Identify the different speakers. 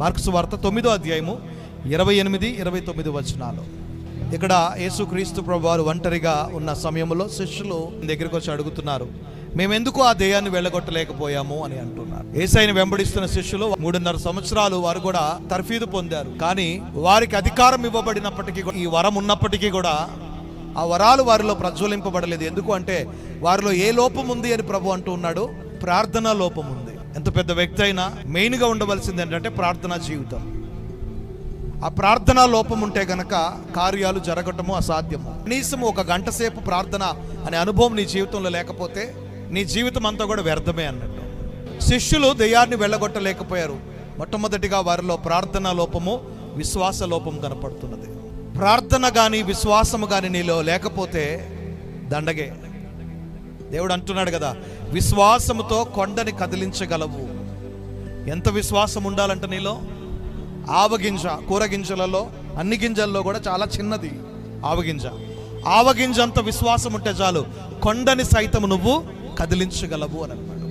Speaker 1: Marks వార్త తొమ్మిదో అధ్యాయము ఇరవై ఎనిమిది ఇరవై తొమ్మిది వచనాలు. ఇక్కడ యేసుక్రీస్తు ప్రభు వారు ఒంటరిగా ఉన్న సమయంలో శిష్యులు దగ్గరికి వచ్చి అడుగుతున్నారు మేమెందుకు ఆ దేయాన్ని వెళ్ళగొట్టలేకపోయాము? అని అంటున్నారు. ఏసైని వెంబడిస్తున్న శిష్యులు మూడున్నర సంవత్సరాలు వారు కూడా తర్ఫీదు పొందారు. కానీ వారికి అధికారం ఇవ్వబడినప్పటికీ కూడా, ఈ వరం ఉన్నప్పటికీ కూడా ఆ వరాలు వారిలో ప్రజ్వలింపబడలేదు. ఎందుకు అంటే వారిలో ఏ లోపం ఉంది అని ప్రభు అంటూ ఉన్నాడు ప్రార్థనా లోపం ఉంది. ఎంత పెద్ద వ్యక్తి అయినా మెయిన్గా ఉండవలసింది ఏంటంటే ప్రార్థనా జీవితం. ఆ ప్రార్థనా లోపం ఉంటే గనక కార్యాలు జరగటము అసాధ్యము. కనీసం ఒక గంట సేపు ప్రార్థన అనే అనుభవం నీ జీవితంలో లేకపోతే నీ జీవితం అంతా కూడా వ్యర్థమే అన్నట్టు. శిష్యులు దెయ్యాన్ని వెళ్ళగొట్టలేకపోయారు. మొట్టమొదటిగా వారిలో ప్రార్థనా లోపము విశ్వాస లోపం కనపడుతున్నది. ప్రార్థన కానీ విశ్వాసము కానీ నీలో లేకపోతే దండగే. దేవుడు అంటున్నాడు కదా విశ్వాసముతో కొండని కదిలించగలవు. ఎంత విశ్వాసం ఉండాలంట నీలో? ఆవగింజ కూరగింజలలో అన్ని గింజల్లో కూడా చాలా చిన్నది ఆవగింజ ఆవగింజ అంత విశ్వాసం ఉంటే చాలు కొండని సైతం నువ్వు కదిలించగలవు అని